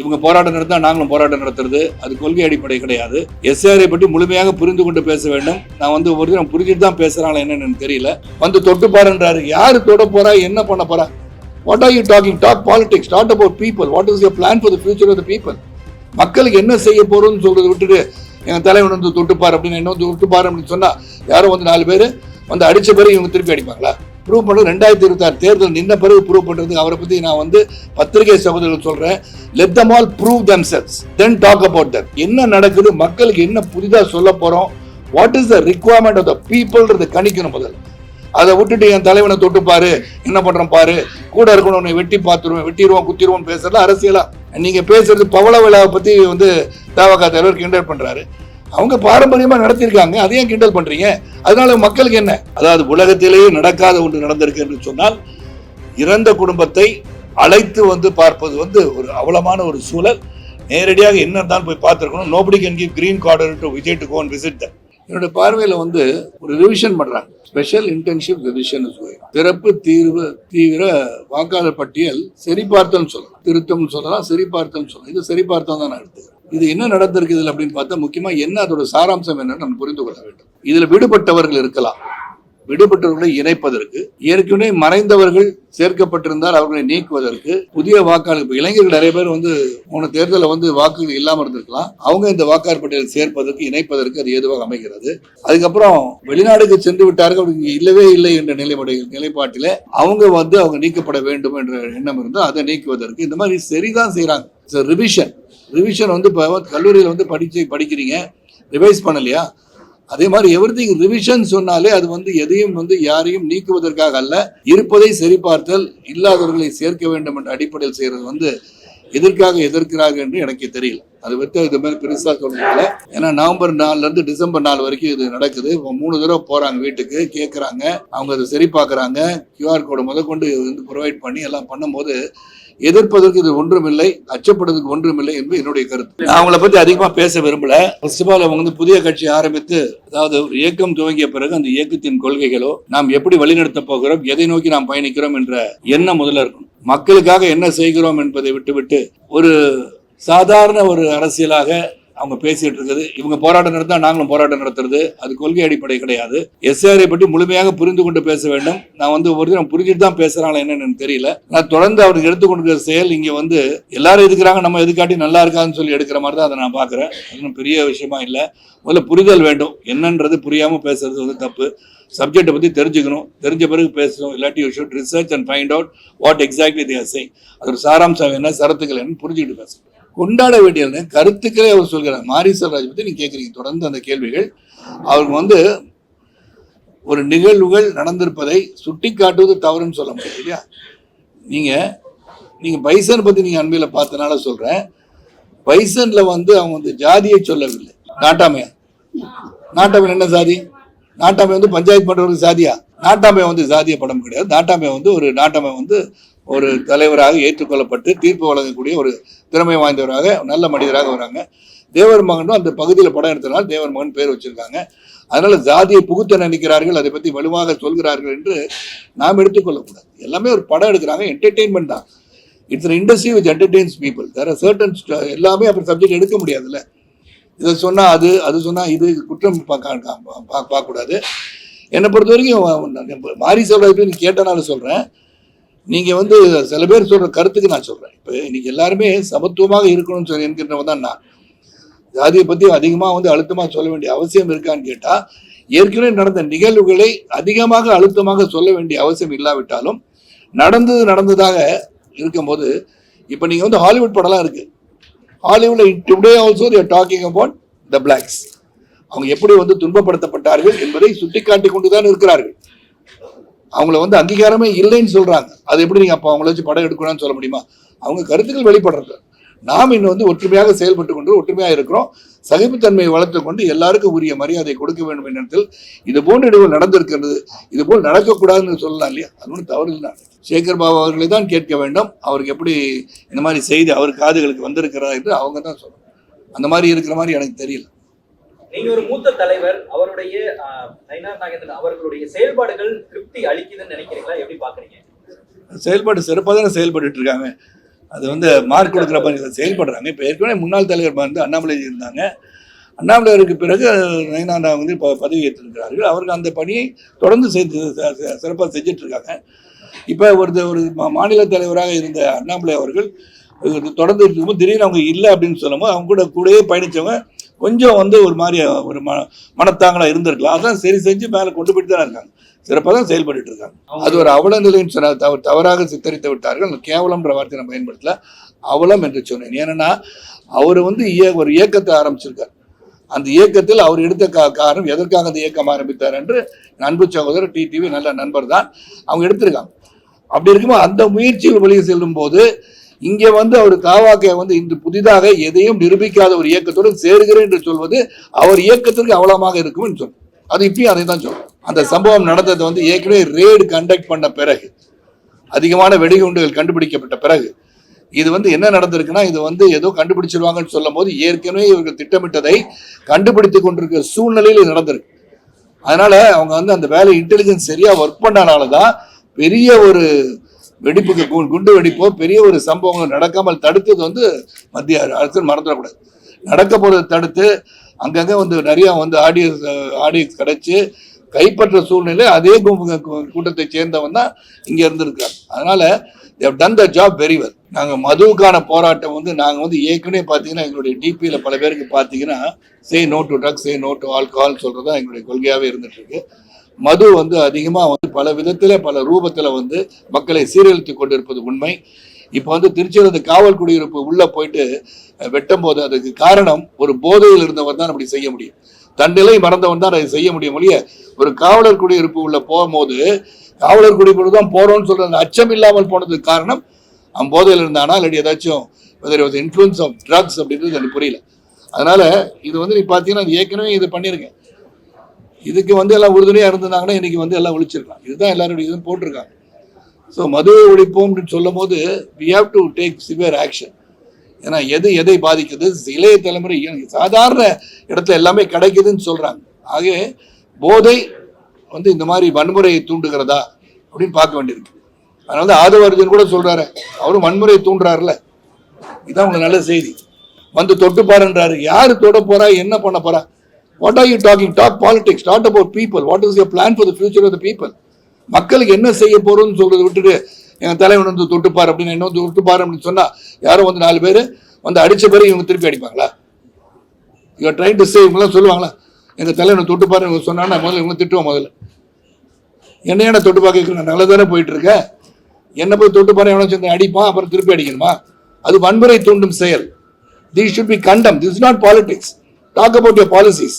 இவங்க போராட்டம் நடத்தா நாங்களும் போராட்டம் நடத்துறது. அது கொள்கை அடிப்படை கிடையாது. எஸ்ஆரை பற்றி முழுமையாக புரிந்து கொண்டு பேச வேண்டும். நான் வந்து ஒரு தினம் புரிஞ்சுட்டு தான் பேசுறாங்களா என்னன்னு தெரியல. வந்து தொட்டு பாருன்றாரு. யாரு தொட போறா? என்ன பண்ண போறா? What are you talking talk politics that about people what is your plan for the future of the people மக்களுக்கு என்ன செய்ய போறோம்னு சொல்றதை விட்டுட்டு எங்க தலைவன் வந்து தொட்டுப்பார் அப்படின்னு என்ன வந்து தொட்டுப்பார் அப்படின்னு சொன்னா யாரும் வந்து நாலு பேர் வந்து அடிச்ச பிறகு இவங்க திருப்பி அடிப்பாங்களா? ப்ரூவ் பண்ணுறது ரெண்டாயிரத்தி இருபத்தாறு தேர்தல் நின்ன பிறகு ப்ரூவ் பண்ணுறதுக்கு அவரை பற்றி நான் வந்து பத்திரிகை சகோதரர்கள் சொல்கிறேன் let them all prove themselves then talk about that என்ன நடக்குது? மக்களுக்கு என்ன புதிதாக சொல்ல போகிறோம் what is the requirement of the பீப்புள்ன்றது கணிக்கணும் முதல்ல. அதை விட்டுட்டு என் தலைவனை தொட்டு பாரு என்ன பண்றோம் பாரு? கூட இருக்கணும் உன்னை வெட்டி பார்த்துருவேன் வெட்டிடுவோம் குத்திடுவோம் பேசுறது அரசியலா. நீங்க பேசுறது பவள விழாவை பத்தி வந்து தாவகா தலைவர் கிண்டல் பண்றாரு. அவங்க பாரம்பரியமாக நடத்தியிருக்காங்க அதையும் கிண்டல் பண்ணுறீங்க அதனால மக்களுக்கு என்ன? அதாவது உலகத்திலேயே நடக்காத ஒன்று நடந்திருக்கு என்று சொன்னால் இறந்த குடும்பத்தை அழைத்து வந்து பார்ப்பது வந்து ஒரு அவலமான ஒரு சூழல். நேரடியாக என்ன தான் போய் பார்த்துருக்கணும். Nobody can give green card to Vijay to gone visit என்னோட பார்வையில் வந்து ஒரு ரிவிஷன் பண்ணுறாங்க ஸ்பெஷல் இன்டர்ன்ஷிப் ரிவிஷன் பிறப்பு தீர்வு தீவிர வாக்காளர் பட்டியல் சரிபார்த்தல் சொல்லலாம். திருத்தம்னு சொல்லலாம் சரிபார்த்தல் சொல்லலாம். இது சரிபார்த்தம் தான் நான் எடுத்துக்கிறேன் இது என்ன நடந்திருக்கு இதில் அப்படின்னு பார்த்தா முக்கியமாக என்ன அதோட சாராம்சம் என்னன்னு நம்ம புரிந்து கொள்ள வேண்டும். இதில் விடுபட்டவர்கள் இருக்கலாம். விடுபட்டவர்களை இணைப்பதற்கு ஏற்கனவே மறைந்தவர்கள் சேர்க்கப்பட்டிருந்தால் அவர்களை நீக்குவதற்கு புதிய வாக்காளர் இளைஞர்கள் நிறைய பேர் வந்து போன தேர்தலில் வந்து வாக்குகள் இல்லாமல் இருந்திருக்கலாம். அவங்க இந்த வாக்காளர் பட்டியலில் சேர்ப்பதற்கு இணைப்பதற்கு அது ஏதுவாக அமைகிறது. அதுக்கப்புறம் வெளிநாடுக்கு சென்று விட்டார்கள் அவங்க இல்லவே இல்லை என்ற நிலைப்படை நிலைப்பாட்டில் அவங்க வந்து அவங்க நீக்கப்பட வேண்டும் என்ற எண்ணம் இருந்தால் அதை நீக்குவதற்கு இந்த மாதிரி சரிதான் செய்கிறாங்க ரிவிஷன் ரிவிஷன் வந்து இப்போ கல்லூரியில் வந்து படிச்சு படிக்கிறீங்க. ரிவைஸ் பண்ணலையா? அதே மாதிரி எவ்ரிதிங் ரிவிஷன் சொன்னாலே அது வந்து எதையும் வந்து யாரையும் நீக்குவதற்காக அல்ல இருப்பதை சரிபார்த்தல் இல்லாதவர்களை சேர்க்க வேண்டும் என்ற அடிப்படையில் செய்கிறது வந்து எதற்காக எதிர்க்கிறார்கள் என்று எனக்கு தெரியல. அது பற்றி இது மாதிரி பெருசாக சொல்றதில்ல ஏன்னா நவம்பர் நாலுலேருந்து டிசம்பர் நாலு வரைக்கும் இது நடக்குது. மூணு தடவை போகிறாங்க வீட்டுக்கு கேட்குறாங்க அவங்க அதை சரி பார்க்குறாங்க. கியூஆர் கோடு முதற்கொண்டு வந்து ப்ரொவைட் பண்ணி எல்லாம் பண்ணும்போது எதிர்ப்பதற்கு இது ஒன்றுமில்லை அச்சப்படுவதற்கு ஒன்றுமில்லை என்பது என்னுடைய கருத்து. நான் அவங்கள பத்தி அதிகமா பேச விரும்பல. ஃபர்ஸ்ட் ஆஃப் ஆல் அவங்க வந்து புதிய கட்சி ஆரம்பித்து அதாவது ஒரு இயக்கம் துவங்கிய பிறகு அந்த இயக்கத்தின் கொள்கைகளோ நாம் எப்படி வழிநடத்த போகிறோம் எதை நோக்கி நாம் பயணிக்கிறோம் என்ற எண்ணம் முதல்ல இருக்கணும். மக்களுக்காக என்ன செய்கிறோம் என்பதை விட்டுவிட்டு ஒரு சாதாரண ஒரு அரசியலாக அவங்க பேசிட்டு இருக்குது. இவங்க போராட்டம் நடத்தா நாங்களும் போராட்டம் நடத்துறது. அது கொள்கை அடிப்படை கிடையாது. எஸ்ஆரை பற்றி முழுமையாக புரிந்து கொண்டு பேச வேண்டும். நான் வந்து ஒரு தினம் புரிஞ்சுட்டு தான் பேசுறாங்களா என்னன்னு எனக்கு தெரியல. நான் தொடர்ந்து அவருக்கு எடுத்துக்கொண்டிருக்கிற செயல் இங்க வந்து எல்லாரும் எதுக்குறாங்க நம்ம எதுக்காட்டி நல்லா இருக்கான்னு சொல்லி எடுக்கிற மாதிரி தான் அதை நான் பாக்குறேன் இன்னும் பெரிய விஷயமா இல்லை. முதல்ல புரிதல் வேண்டும். என்னன்றது புரியாம பேசுறது வந்து தப்பு. சப்ஜெக்டை பற்றி தெரிஞ்சுக்கணும். தெரிஞ்ச பிறகு பேசணும். இல்லாட்டி you should research and find out what exactly they're saying அதோட சாராம்சம் என்ன சரத்துக்கள் என்ன புரிஞ்சுக்கிட்டு பேசணும். கொண்டாட வேண்டிய கருத்துக்களே அவர் சொல்கிறார். மாரி செல்வராஜ் பத்தி நீங்க கேட்குறீங்க தொடர்ந்து அந்த கேள்விகள். அவருக்கு வந்து ஒரு நிகழ்வுகள் நடந்திருப்பதை சுட்டி காட்டுவது தவறுன்னு சொல்ல முடியாது இல்லையா? நீங்க நீங்க பைசன் பத்தி நீங்க அண்மையில் பார்த்தனால சொல்றேன். பைசன்ல வந்து அவங்க வந்து ஜாதியை சொல்லவில்லை. நாட்டாமையா நாட்டாமை என்ன சாதி நாட்டாமை வந்து பஞ்சாயத்து பண்றவருக்கு சாதியா நாட்டாமை வந்து சாதிய படம் கிடையாது. நாட்டாமை வந்து ஒரு நாட்டாமை வந்து ஒரு தலைவராக ஏற்றுக்கொள்ளப்பட்டு தீர்ப்பு வழங்கக்கூடிய ஒரு திறமை வாய்ந்தவராக நல்ல மனிதராக வராங்க. தேவர் மகனும் அந்த பகுதியில் படம் எடுத்தனால் தேவர் மகன் பேர் வச்சிருக்காங்க. அதனால ஜாதியை புகுத்த நினைக்கிறார்கள் அதை பத்தி வலுவாக சொல்கிறார்கள் என்று நாம் எடுத்துக்கொள்ளக்கூடாது. எல்லாமே ஒரு படம் எடுக்கிறாங்க என்டர்டெயின்மெண்ட் தான். It's industry which entertains people வேற சர்டன் எல்லாமே அப்புறம் சப்ஜெக்ட் எடுக்க முடியாதுல்ல. இதை சொன்னால் அது அது சொன்னால் இது குற்றம் பார்க்க பார்க்கக்கூடாது. என்னை பொறுத்த வரைக்கும் மாரி சொல்றது நீ கேட்டனால சொல்கிறேன் நீங்க வந்து சில பேர் சொல்ற கருத்துக்கு நான் சொல்றேன். இப்போ இன்னைக்கு எல்லாருமே சமத்துவமாக இருக்கணும்னு சொல்லி என்கின்றவன் தான் நான். ஜாதியை பத்தி அதிகமா வந்து அழுத்தமா சொல்ல வேண்டிய அவசியம் இருக்கான்னு கேட்டா ஏற்கனவே நடந்த நிகழ்வுகளை அதிகமாக அழுத்தமாக சொல்ல வேண்டிய அவசியம் இல்லாவிட்டாலும் நடந்தது நடந்ததாக இருக்கும்போது இப்போ நீங்க வந்து ஹாலிவுட் படம்லாம் இருக்கு. ஹாலிவுட்ல today also they're talking about the blacks அவங்க எப்படி வந்து துன்பப்படுத்தப்பட்டார்கள் என்பதை சுட்டிக்காட்டி கொண்டுதான் இருக்கிறார்கள். அவங்கள வந்து அங்கீகாரமே இல்லைன்னு சொல்றாங்க. அது எப்படி நீங்க அப்போ அவங்கள வச்சு படம் எடுக்கணும்னு சொல்ல முடியுமா? அவங்க கருத்துக்கள் வெளிப்படுறது. நாம் இன்னும் வந்து ஒற்றுமையாக செயல்பட்டு கொண்டு ஒற்றுமையாக இருக்கிறோம். சகிப்புத்தன்மையை வளர்த்து கொண்டு எல்லாருக்கும் உரிய மரியாதை கொடுக்க வேண்டும் என்ற இது போன்ற இடம் நடந்திருக்கிறது. இது போல் நடக்கக்கூடாதுன்னு சொல்லலாம் இல்லையா? அது ஒன்றும் தவறு இல்லை. சேகர் பாபு அவர்களை தான் கேட்க வேண்டும். அவருக்கு எப்படி இந்த மாதிரி செய்தி அவர் காதுகளுக்கு வந்திருக்கிறதா என்று அவங்க தான் சொல்லணும். அந்த மாதிரி இருக்கிற மாதிரி எனக்கு தெரியல. நீங்க ஒரு மூத்த தலைவர் அவருடைய நயினார் நாகேந்திரன் அவர்களுடைய செயல்பாடுகள் திருப்தி அளிக்குதுன்னு நினைக்கிறீங்களா? எப்படி பாக்குறீங்க? செயல்பாடு சிறப்பாக தானே செயல்பட்டு இருக்காங்க அது வந்து மார்க் கொடுக்குற மாதிரி செயல்படுறாங்க. இப்போ ஏற்கனவே முன்னாள் தலைவர் வந்து அண்ணாமலை இருந்தாங்க. அண்ணாமலையருக்கு பிறகு நயனாண்டா வந்து இப்போ பதவி ஏற்றிருக்கிறார்கள். அவர்கள் அந்த பணியை தொடர்ந்து செய்து சிறப்பாக செஞ்சுட்டு இருக்காங்க இப்போ ஒரு ஒரு மா- மாநில தலைவராக இருந்த அண்ணாமலை அவர்கள் தொடர்ந்து இருக்கும்போது திடீர்னு அவங்க இல்லை அப்படின்னு சொல்லும்போது அவங்க கூட கூடயே பயணித்தவங்க கொஞ்சம் வந்து ஒரு மாதிரி ஒரு ம மனத்தாங்களா இருந்திருக்கலாம். அதான் சரி செஞ்சு மேலே கொண்டு போயிட்டு தான் இருக்காங்க. சிறப்பாக தான் செயல்பட்டு இருக்காங்க. அது ஒரு அவல நிலைன்னு சொன்ன தவ தவறாக சித்தரித்து விட்டார்கள். கேவலம்ன்ற வார்த்தையை நான் பயன்படுத்தல. அவலம் என்று சொன்னேன். ஏன்னா அவர் வந்து இய ஒரு இயக்கத்தை ஆரம்பிச்சிருக்கார். அந்த இயக்கத்தில் அவர் எடுத்த கா காரணம் எதற்காக அந்த இயக்கம் ஆரம்பித்தார் என்று என் அன்பு சகோதரர் டிடிவி நல்ல நண்பர் தான் அவங்க எடுத்திருக்காங்க. அப்படி இருக்கும்போது அந்த முயற்சியில் வெளியே செல்லும் போது இங்கே வந்து அவர் தாவாக்கை வந்து இன்று புதிதாக எதையும் நிரூபிக்காத ஒரு இயக்கத்துடன் சேருகிறேன் என்று சொல்வது அவர் இயக்கத்திற்கு அவலமாக இருக்கும் என்று சொல்லும் அது இப்பயும் அதை தான் சொல்லும் அந்த சம்பவம் நடந்தது வந்து ஏற்கனவே ரேடு கண்டக்ட் பண்ண பிறகு அதிகமான வெடிகுண்டுகள் கண்டுபிடிக்கப்பட்ட பிறகு இது வந்து என்ன நடந்திருக்குன்னா இது வந்து ஏதோ கண்டுபிடிச்சிருவாங்கன்னு சொல்லும் போது ஏற்கனவே இவர்கள் திட்டமிட்டதை கண்டுபிடித்து கொண்டிருக்கிற சூழ்நிலையில் இது நடந்திருக்கு. அதனால அவங்க வந்து அந்த வேலை இன்டெலிஜென்ஸ் சரியா ஒர்க் பண்ணனால தான் பெரிய ஒரு வெடிப்புக்கு கு- குண்டு வெடிப்போ பெரிய ஒரு சம்பவம் நடக்காமல் தடுத்தது வந்து மத்திய அரசு மறந்துடக்கூடாது. நடக்க போறதை தடுத்து அங்கங்கே வந்து நிறையா வந்து ஆடியன்ஸ் ஆடியன்ஸ் கிடைச்சி கைப்பற்ற சூழ்நிலை அதே கூட்டத்தை சேர்ந்தவன் தான் இங்கே இருந்திருக்காங்க அதனால they done the job very well நாங்கள் மதுவுக்கான போராட்டம் வந்து நாங்கள் வந்து ஏற்கனவே பார்த்தீங்கன்னா எங்களுடைய டிபியில் பல பேருக்கு பார்த்தீங்கன்னா say no to drugs say no to alcohol சொல்கிறது தான் எங்களுடைய கொள்கையாகவே இருந்துட்டு இருக்கு. மது வந்து அதிகமாக வந்து பல விதத்தில் பல ரூபத்தில் வந்து மக்களை சீரழித்து கொண்டிருப்பது உண்மை. இப்போ வந்து திருச்சியில் அந்த காவல் குடியிருப்பு உள்ளே போயிட்டு வெட்டும் போது அதுக்கு காரணம் ஒரு போதையில் இருந்தவர் தான் அப்படி செய்ய முடியும். தன்னிலை மறந்தவன் தான் அதை செய்ய முடியும் ஒழிய ஒரு காவலர் குடியிருப்பு உள்ள போகும்போது காவலர் குடியிருப்பு தான் போறோம்னு சொல்ற அந்த அச்சம் இல்லாமல் போனதுக்கு காரணம் அவன் போதையில் இருந்தானா இல்லாட்டி ஏதாச்சும் வெதர் இன்ஃப்ளூயன்ஸ் ஆஃப் ட்ரக்ஸ் அப்படின்றது எனக்கு புரியல. அதனால இது வந்து நீ பார்த்தீங்கன்னா ஏற்கனவே இது பண்ணியிருக்கேன். இதுக்கு வந்து எல்லாம் உறுதுணையாக இருந்திருந்தாங்கன்னா இன்றைக்கி வந்து எல்லாம் ஒழிச்சிருக்கலாம். இதுதான் எல்லாருடைய இதுவும் போட்டிருக்காங்க. ஸோ மது ஒழிப்போம் அப்படின்னு சொல்லும் போது we have to take severe action ஏன்னா எது எதை பாதிக்குது? இளைய தலைமுறை சாதாரண இடத்துல எல்லாமே கிடைக்குதுன்னு சொல்கிறாங்க ஆகவே போதை வந்து இந்த மாதிரி வன்முறையை தூண்டுகிறதா அப்படின்னு பார்க்க வேண்டியிருக்கு. அதனால தான் ஆதவர்ஜன் கூட சொல்கிறாரு அவரும் வன்முறையை தூண்டுறாருல. இதுதான் உங்களுக்கு நல்ல செய்தி. வந்து தொட்டு பாருன்றாரு யார் தொட போறா? என்ன பண்ண போறா? What are you talking talk politics that about people what is your plan for the future of the people மக்களுக்கு என்ன செய்ய போகிறோம்னு சொல்கிறத விட்டுட்டு எங்கள் தலைவன் வந்து தொட்டுப்பார் அப்படின்னு என்ன வந்து தொட்டுப்பார் அப்படின்னு சொன்னால் யாரும் வந்து நாலு பேர் வந்து அடித்த பிறகு இவங்க திருப்பி அடிப்பாங்களா? இவங்க ட்ரைன் டு சே இவங்களாம் சொல்லுவாங்களா? எங்கள் தலைவனை தொட்டுப்பார் இவங்க சொன்னால் முதல்ல இவங்க திட்டுவோம் முதல்ல. என்ன என்ன தொட்டு பார்க்க நான் நல்லதானே போயிட்டு இருக்க என்ன போய் தொட்டு பாரு எவனோ சேர்ந்து அடிப்பான் அப்புறம் திருப்பி அடிக்கணுமா? அது வன்முறை தூண்டும் செயல். They should be condemn this not politics talk about your policies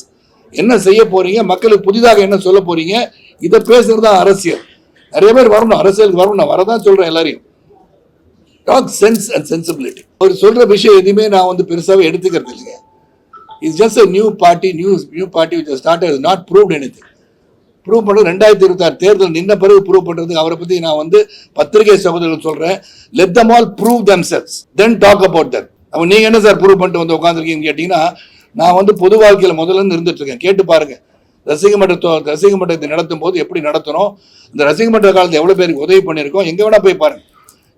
என்ன செய்ய போறீங்க? மக்களுக்கு புதிதாக என்ன சொல்ல போறீங்க? இதை பேசுறது தான் அரசியல். நிறைய பேர் வரணும். அரசியலுக்கு வரணும். நான் வரதான் சொல்றேன் எல்லாரையும். டாக் சென்ஸ் அண்ட் சென்சிபிலிட்டி அவர் சொல்ற விஷயம் எதுவுமே நான் வந்து பெருசாக எடுத்துக்கிறது இல்லைங்க. It's just a new party new new party which start is not proved anything prove பண்ணுறது ரெண்டாயிரத்தி இருபத்தாறு. தேர்தல் நின்ன பிறகு ப்ரூவ் பண்ணுறதுக்கு அவரை பற்றி நான் வந்து பத்திரிகை சகோதரர்கள் சொல்கிறேன் let them all prove themselves then talk about that அவன் நீங்கள் என்ன சார் ப்ரூவ் பண்ணிட்டு வந்து உட்காந்துருக்கீங்கன்னு கேட்டிங்கன்னா நான் வந்து பொது வாழ்க்கையில் முதல்ல இருந்து இருந்துட்டு இருக்கேன். கேட்டு பாருங்க. ரசிக மன்ற ரசிக மன்றத்தை நடத்தும் போது எப்படி நடத்தணும்? இந்த ரசிக மன்ற காலத்தில் எவ்வளோ பேருக்கு உதவி பண்ணியிருக்கோம்? எங்கே வேணா போய் பாருங்க.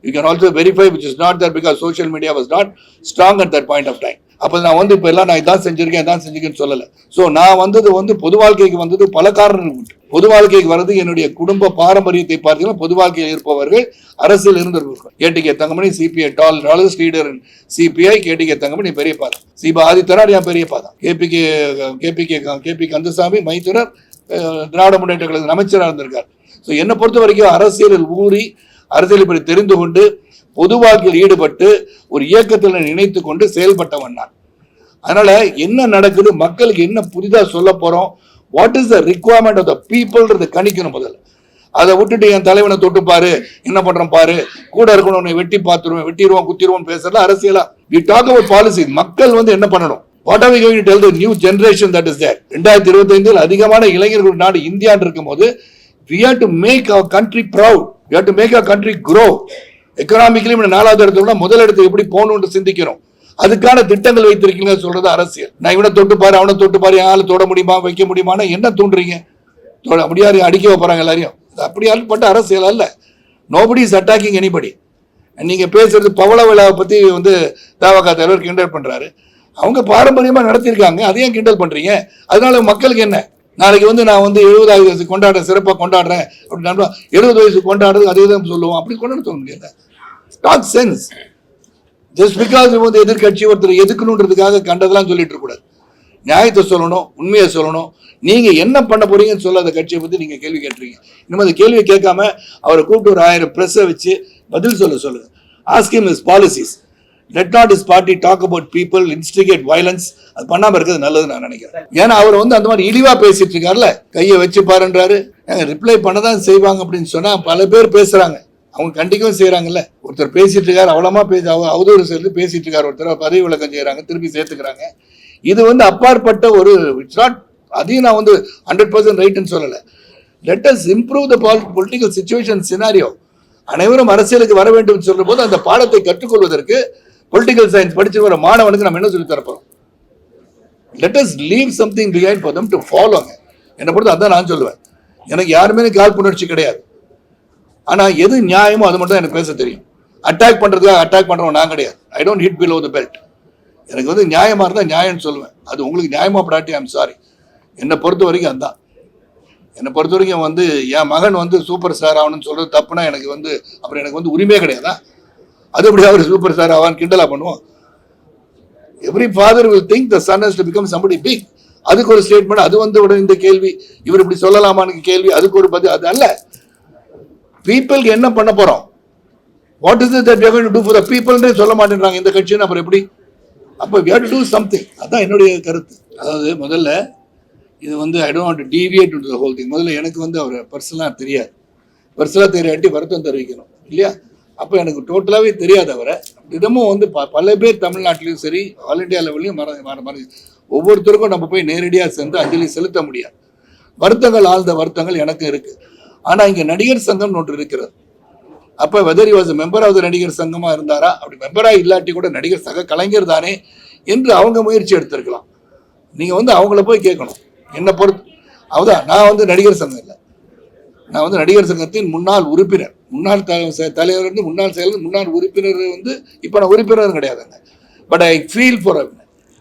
You can also verify which is not that because social media was not strong at that point of time அப்போ நான் வந்து இப்போ எல்லாம் நான் இதான் செஞ்சிருக்கேன் இதான் செஞ்சிருக்கேன்னு சொல்லலை. ஸோ நான் வந்தது வந்து பொது வாழ்க்கைக்கு வந்தது பல காரணங்கள் உண்டு. பொது வாழ்க்கைக்கு வர்றது என்னுடைய குடும்ப பாரம்பரியத்தை பார்த்தீங்கன்னா பொது வாழ்க்கையில் இருப்பவர்கள் அரசியல் இருந்திருப்பார்கள் கேடிகே தங்கமணி சிபிஐ டால் டாலர்ஸ் லீடர் சிபிஐ கேடிகே தங்கமணி பெரியப்பா தான் சிபா ஆதித்தனார் என் பெரியப்பா தான் கேபிகே கேபிகே கேபி கந்தசாமி மைத்துனர் திராவிட முன்னேற்ற கழகத்தின் அமைச்சராக இருந்திருக்கார். ஸோ என்னை பொறுத்த வரைக்கும் அரசியலில் ஊறி அரசியலை பற்றி தெரிந்து கொண்டு பொது வாழ்க்கையில் ஈடுபட்டு ஒரு இயக்கத்தில் நினைத்து கொண்டு செயல்பட்டவன் நான். அதனால என்ன நடக்குது மக்களுக்கு என்ன புதிதாக சொல்ல போறோம் what is the requirement of the பீப்புள்ன்றத கணிக்கணும் முதல்ல. அதை விட்டுட்டு என் தலைவனை தொட்டு பாரு என்ன பண்றோம் பாரு கூட இருக்கணும் உன்னை வெட்டி பார்த்துருவேன் வெட்டிடுவோம் குத்திடுவோம் பேசுறதுல அரசியலா. வி டாக் அபவுட் பாலிசி மக்கள் வந்து என்ன பண்ணணும்? What are we going tell the new generation that is there ரெண்டாயிரத்தி இருபத்தைந்தில் அதிகமான இளைஞர்கள் நாடு இந்தியான்னு இருக்கும்போது we have to make our country proud we have to make our country grow economically நாலாவது இடத்துல முதல் இடத்துக்கு எப்படி போகணும்னு சிந்திக்கிறோம். அதுக்கான திட்டங்கள் வைத்திருக்கீங்க சொல்றது அரசியல். நான் இவனை தொட்டு பாரு அவனை தொட்டு பாரு என் தொட முடியுமா வைக்க முடியுமான்னு என்ன தூண்டுறீங்க? தொட- அப்படியா அடிக்க போறாங்க எல்லாரையும். அப்படியாலும் பட்ட அரசியல் அல்ல. நோபடி இஸ் அட்டாக்கிங் எனிபடி நீங்கள் பேசுறது பவள விழாவை பற்றி வந்து தாவகா தலைவர் கிண்டல் பண்ணுறாரு அவங்க பாரம்பரியமாக நடத்தியிருக்காங்க அதையும் கிண்டல் பண்ணுறீங்க அதனால மக்களுக்கு என்ன? நாளைக்கு வந்து நான் வந்து எழுபதாவது வயசு கொண்டாடுறேன் சிறப்பாக கொண்டாடுறேன் அப்படின்னு எழுபது வயசு கொண்டாடுறது அதே தான் சொல்லுவோம். அப்படி கொண்டாட சொல்ல முடியாது. டாக் சென்ஸ் ஜஸ்ட் பிகாஸ் வந்து எதிர்கட்சி ஒருத்தர் எதுக்கணுன்றதுக்காக கண்டதெல்லாம் சொல்லிட்டு இருக்கக்கூடாது நியாயத்தை சொல்லணும் உண்மையை சொல்லணும். நீங்கள் என்ன பண்ண போறீங்கன்னு சொல்லாத கட்சியை பற்றி நீங்கள் கேள்வி கேட்டுறீங்க இன்னும் அந்த கேள்வியை கேட்காம அவரை கூப்பிட்டு ஒரு ஆயிரம் ப்ரெஸ்ஸை வச்சு பதில் சொல்ல சொல்லுங்க. Ask him is policies let not is party talk about people instigate violence அது பண்ணாமல் இருக்கிறது நல்லது நான் நினைக்கிறேன். ஏன்னா அவர் வந்து அந்த மாதிரி இழிவாக பேசிட்டு இருக்காருல்ல. கையை வச்சு பாருன்றாரு. ரிப்ளை பண்ணதான் செய்வாங்க அப்படின்னு சொன்னால் பல பேர் பேசுகிறாங்க அவங்க கண்டிக்கவும் செய்கிறாங்கல்ல ஒருத்தர் பேசிட்டு இருக்காரு அவ்வளோமா பேசி அவ- அவதூறு சேர்ந்து பேசிட்டு இருக்காரு ஒருத்தர் பதவி விளக்கம் செய்கிறாங்க திருப்பி சேர்த்துக்கிறாங்க. இது வந்து அப்பாற்பட்ட ஒரு இட்ஸ் நாட் அதையும் நான் வந்து ஹண்ட்ரட் பர்சன்ட் ரைட்டுன்னு சொல்லலை. Let us improve the political situation scenario அனைவரும் அரசியலுக்கு வர வேண்டும் சொல்ற போது அந்த பாடத்தை கற்றுக்கொள்வதற்கு பொலிட்டிக்கல் சயின்ஸ் படிச்சு வர மாணவனுக்கு நம்ம என்ன சொல்லி தரப்போம் let us leave something behind for them to ஃபாலோங்க என்னை பொறுத்து அதான் நான் சொல்லுவேன். எனக்கு யாருமே காழ்ப்புணர்ச்சி கிடையாது. ஆனால் எது நியாயமோ அது மட்டும் தான் எனக்கு பேச தெரியும். அட்டாக் பண்ணுறதுக்காக அட்டாக் பண்ணுறோம் நான் கிடையாது. I don't hit below the belt எனக்கு வந்து நியாயமாக இருந்தால் நியாயம்னு சொல்லுவேன். அது உங்களுக்கு நியாயமாக படாட்டி ஐம் சாரி என்னை பொறுத்த வரைக்கும் அதுதான் என்னை பொறுத்த வரைக்கும் வந்து என் மகன் வந்து சூப்பர் ஸ்டார் ஆகணும்னு சொல்கிறது தப்புனா எனக்கு வந்து அப்புறம் எனக்கு வந்து உரிமையே கிடையாதா? அது எப்படி அவர் சூப்பர் ஸ்டார் ஆவான்னு கிண்டலாக பண்ணுவோம்? Every father will think the son has to become somebody big அதுக்கு ஒரு ஸ்டேட்மெண்ட் அது வந்து உடனே இந்த கேள்வி. இவர் இப்படி சொல்லலாமான்னு கேள்வி. அதுக்கு ஒரு பதில் அது அல்ல. பீப்புளுக்கு என்ன பண்ண போகிறோம் what is that you do for the பீப்புள்னே சொல்ல மாட்டேன்றாங்க. இந்த கட்சின்னு அப்புறம் எப்படி? அப்போ we have to do something அதான் என்னுடைய கருத்து. அதாவது முதல்ல இது வந்து I don't deviate to the whole thing முதல்ல எனக்கு வந்து அவர் பர்சனலாக தெரியாது. பர்சனலாக தெரியாட்டி வருத்தம் தெரிவிக்கணும். இல்லையா? அப்போ எனக்கு டோட்டலாகவே தெரியாது அவரை. தினமும் வந்து ப பல பேர் தமிழ்நாட்டிலையும் சரி ஆல் இண்டியா லெவல்லையும் மற மற மறை ஒவ்வொருத்தருக்கும் நம்ம போய் நேரடியாக சென்று அஞ்சலி செலுத்த முடியாது. வருத்தங்கள் ஆழ்ந்த வருத்தங்கள் எனக்கு இருக்குது ஆனால் இங்கே நடிகர் சங்கம் ஒன்று இருக்கிறது. அப்போ whether was member of the நடிகர் சங்கமாக இருந்தாரா? அப்படி மெம்பராக இல்லாட்டி கூட நடிகர் சங்க கலைஞர் தானே என்று அவங்க முயற்சி எடுத்திருக்கலாம். நீங்கள் வந்து அவங்கள போய் கேட்கணும். என்னை பொறுத்து. அவதான் நான் வந்து நடிகர் சங்கம் இல்லை. நான் வந்து நடிகர் சங்கத்தின் முன்னாள் உறுப்பினர். முன்னாள் த- தலைவர் வந்து முன்னாள் செயலர் முன்னாள் உறுப்பினர் வந்து இப்போ நான் உறுப்பினரும் கிடையாதுங்க. But I feel for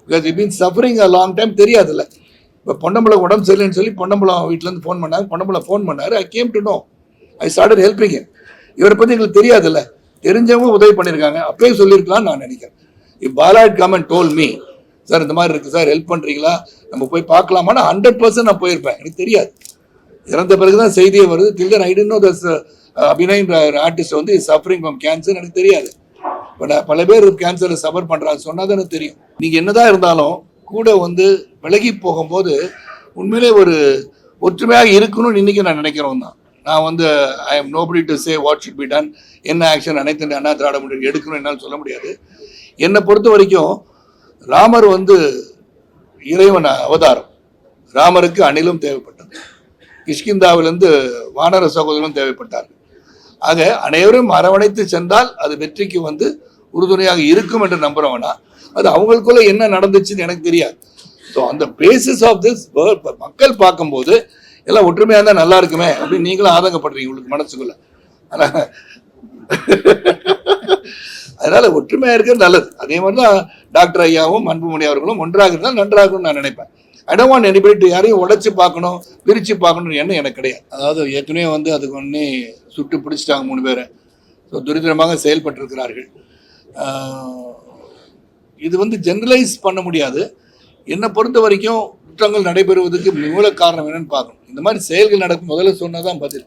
because it mean suffering a long time தெரியாதுல்ல. இப்போ பொன்னம்பலம் உடம்பு சரியில்லைன்னு சொல்லி பொன்னம்பலம் வீட்டிலேருந்து ஃபோன் பண்ணாங்க பொன்னம்பலம் ஃபோன் பண்ணார். I came to know I started helping இவரை பற்றி எங்களுக்கு தெரியாதுல்ல. தெரிஞ்சவங்க உதவி பண்ணியிருக்காங்க அப்பயே சொல்லியிருக்கலாம்னு நான் நினைக்கிறேன். இப் பாலாட் கமன் டோல் மீ சார் இந்த மாதிரி இருக்குது சார் ஹெல்ப் பண்ணுறீங்களா நம்ம போய் பார்க்கலாமான்னு ஹண்ட்ரட் பர்சன்ட் நான் போயிருப்பேன். எனக்கு தெரியாது. இறந்த பிறகு தான் செய்தியே வருது. Till then I didn't know this அபிநயன்ற artist வந்து சஃபரிங் ஃப்ரம் கேன்சர் எனக்கு தெரியாது. பட் uh, பல பேர் கேன்சரை சஃபர் பண்ணுறாங்க சொன்னால் தானே தெரியும். நீங்கள் என்னதான் இருந்தாலும் கூட வந்து விலகி போகும்போது உண்மையிலே ஒரு ஒற்றுமையாக இருக்கணும்னு இன்னைக்கு நான் நினைக்கிறோம் தான். நான் வந்து I am nobody to say what should be done என்ன ஆக்ஷன் அனைத்து அண்ணா திராவிட முடியும் எடுக்கணும் என்னால் சொல்ல முடியாது. என்னை பொறுத்த வரைக்கும் ராமர் வந்து இறைவன் அவதாரம். ராமருக்கு அணிலும் தேவைப்பட்டது. கிஷ்கிந்தாவிலிருந்து வானர சகோதரனும் தேவைப்பட்டார் ஆக அனைவரும் அரவணைத்து சென்றால் அது வெற்றிக்கு வந்து உறுதுணையாக இருக்கும் என்று நம்புறவனா அது அவங்களுக்குள்ள என்ன நடந்துச்சுன்னு எனக்கு தெரியாது. ஸோ அந்த பேசிஸ் ஆஃப் திஸ் மக்கள் பார்க்கும்போது எல்லாம் ஒற்றுமையாக இருந்தால் நல்லா இருக்குமே அப்படின்னு நீங்களும் ஆதங்கப்படுறீங்க உங்களுக்கு மனசுக்குள்ள. ஆனால் அதனால ஒற்றுமையாக இருக்கிறது நல்லது. அதே மாதிரி தான் டாக்டர் ஐயாவும் அன்புமணி அவர்களும் ஒன்றாக இருந்தால் நன்றாகும்னு நான் நினைப்பேன். ஐ டோன்ட் வாண்ட் எனிபடி யாரையும் உடைச்சு பார்க்கணும் பிரித்து பார்க்கணும்னு எண்ணம் எனக்கு கிடையாது. அதாவது ஏற்கனவே வந்து அதுக்கு ஒன்னே சுட்டு பிடிச்சிட்டாங்க மூணு பேரை. ஸோ துரிதமாக செயல்பட்டிருக்கிறார்கள். இது வந்து ஜெனரலைஸ் பண்ண முடியாது. என்னை பொறுத்த வரைக்கும் குற்றங்கள் நடைபெறுவதற்கு மூல காரணம் என்னன்னு பார்க்கணும். இந்த மாதிரி செயல்கள் நடக்கும் முதல்ல சொன்னதான் பதில்.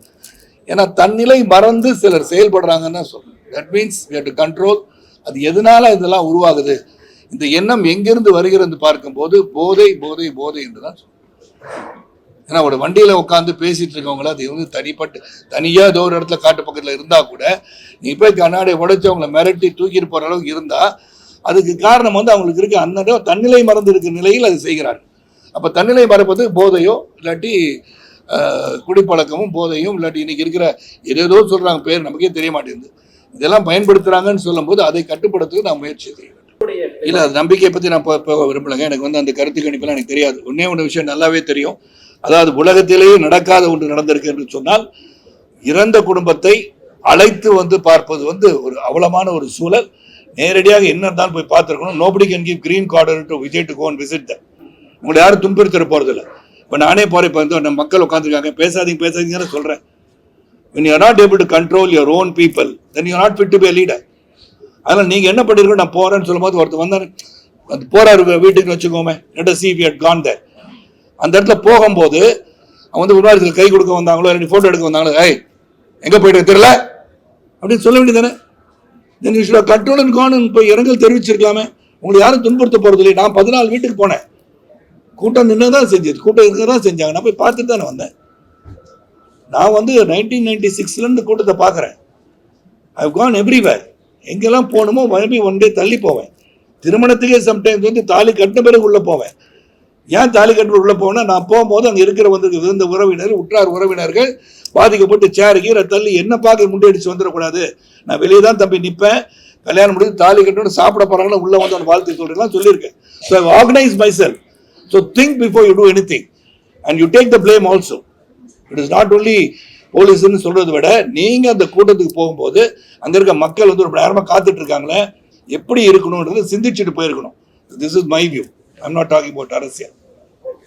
ஏன்னா தன்னிலை மறந்து சிலர் செயல்படுறாங்கன்னு சொல்லணும். தட் மீன்ஸ் டு கண்ட்ரோல் அது எதனால இதெல்லாம் உருவாகுது? இந்த எண்ணம் எங்கிருந்து வருகிறது பார்க்கும்போது போதை போதை போதை என்று தான் சொல்றேன் ஏன்னா ஒரு வண்டியில உட்காந்து பேசிட்டு இருக்கவங்கள அது வந்து தனிப்பட்டு தனியா ஏதோ ஒரு இடத்துல காட்டு பக்கத்துல இருந்தா கூட நீ போய் கண்ணாடியை உடைச்சு அவங்கள மிரட்டி தூக்கிட்டு போற அளவுக்கு இருந்தா அதுக்கு காரணம் வந்து அவங்களுக்கு இருக்க அந்த தன்னிலை மறந்து இருக்கிற நிலையில் அது செய்கிறார்கள் அப்ப தன்னிலை மறப்பது போதையோ இல்லாட்டி ஆஹ், குடிப்பழக்கமும் போதையும் இல்லாட்டி இன்னைக்கு இருக்கிற ஏதேதோ சொல்றாங்க பேர் நமக்கே தெரிய மாட்டேங்குது. இதெல்லாம் பயன்படுத்துறாங்கன்னு சொல்லும்போது அதை கட்டுப்படுத்துக்கு நான் முயற்சி செய்வேன் இல்ல அது நம்பிக்கையை பத்தி நான் போக விரும்பலைங்க. எனக்கு வந்து அந்த கருத்து கணிப்பெல்லாம் எனக்கு தெரியாது. ஒன்னே ஒன்று விஷயம் நல்லாவே தெரியும். அதாவது உலகத்திலேயே நடக்காத ஒன்று நடந்திருக்கு என்று சொன்னால் இறந்த குடும்பத்தை அழைத்து வந்து பார்ப்பது வந்து ஒரு அவலமான ஒரு சூழல். நேரடியாக என்ன இருந்தாலும் போய் பார்த்துருக்கணும். Nobody can give green card to Vijay to go visit the உங்களை யாரும் துன்புறுத்திட போகிறதில்ல இப்போ நானே போகிறேன் இப்போ வந்து நம்ம மக்கள் உட்காந்துருக்காங்க பேசாதீங்க பேசாதீங்கன்னு சொல்கிறேன் when you are not able control control own own then you not are not fit to be a என்ன பண்ணிருக்கோம் நான் போகிறேன்னு சொல்லும்போது ஒருத்தர் வந்தார். அது போறாரு வீட்டுக்கு வச்சுக்கோமே. Let us see if he had அந்த இடத்துல போகும்போது அவன் வந்து உருவாரத்துக்கு கை கொடுக்க வந்தாங்களோ ரெண்டு ஃபோட்டோ எடுக்க வந்தாங்களோ ஏய் எங்கே போயிட்டு தெரியல? அப்படின்னு சொல்ல வேண்டியதானே then. You should control and Khan போய் இரங்கல் தெரிவிச்சிருக்கலாமே. உங்களை யாரும் துன்புறுத்த போகிறது இல்லை நான் பதினாலு வீட்டுக்கு போனேன். கூட்டம் நின்று தான் செஞ்சது. கூட்டம் இருக்க தான் செஞ்சாங்க. நான் போய் பார்த்துட்டு தானே வந்தேன். நான் வந்து நைன்டீன் நைன்டி சிக்ஸ்லேருந்து கூட்டத்தை பார்க்குறேன். ஐ கான் எவ்ரிவேர் எங்கெல்லாம் போகணுமோ மறுபடி ஒன் டே தள்ளி போவேன். திருமணத்துக்கே சம்டைம்ஸ் வந்து தாலி கட்டின பிறகு உள்ளே போவேன். ஏன் தாலி கட்டு உள்ளே போனால் நான் போகும்போது அங்கே இருக்கிற வந்து விருந்த உறவினர் உற்றார் உறவினர்கள் பாதிக்கப்பட்டு சேர் கீரை தள்ளி என்ன பார்க்க? முண்டியடிச்சு வந்துடக்கூடாது. நான் வெளியே தான் தம்பி நிற்பேன் கல்யாணம் முடிஞ்சு தாலி கட்டணும் சாப்பிட போகிறாங்கன்னா உள்ளே வந்து அவன் வாழ்த்து சொல்கிறேன் சொல்லியிருக்கேன். So organise myself so think before you do anything and you take the blame also it is not only போலீஸ்னு சொல்றதை விட நீங்க அந்த கூட்டத்துக்கு போகும்போது அங்க இருக்க மக்கள் வந்து ஒரு மணி நேரமா காத்துட்டு இருக்காங்களே எப்படி இருக்கணும்ன்றது சிந்திச்சுட்டு போயிருக்கணும். This is my view I'm not talking about அரசியல்.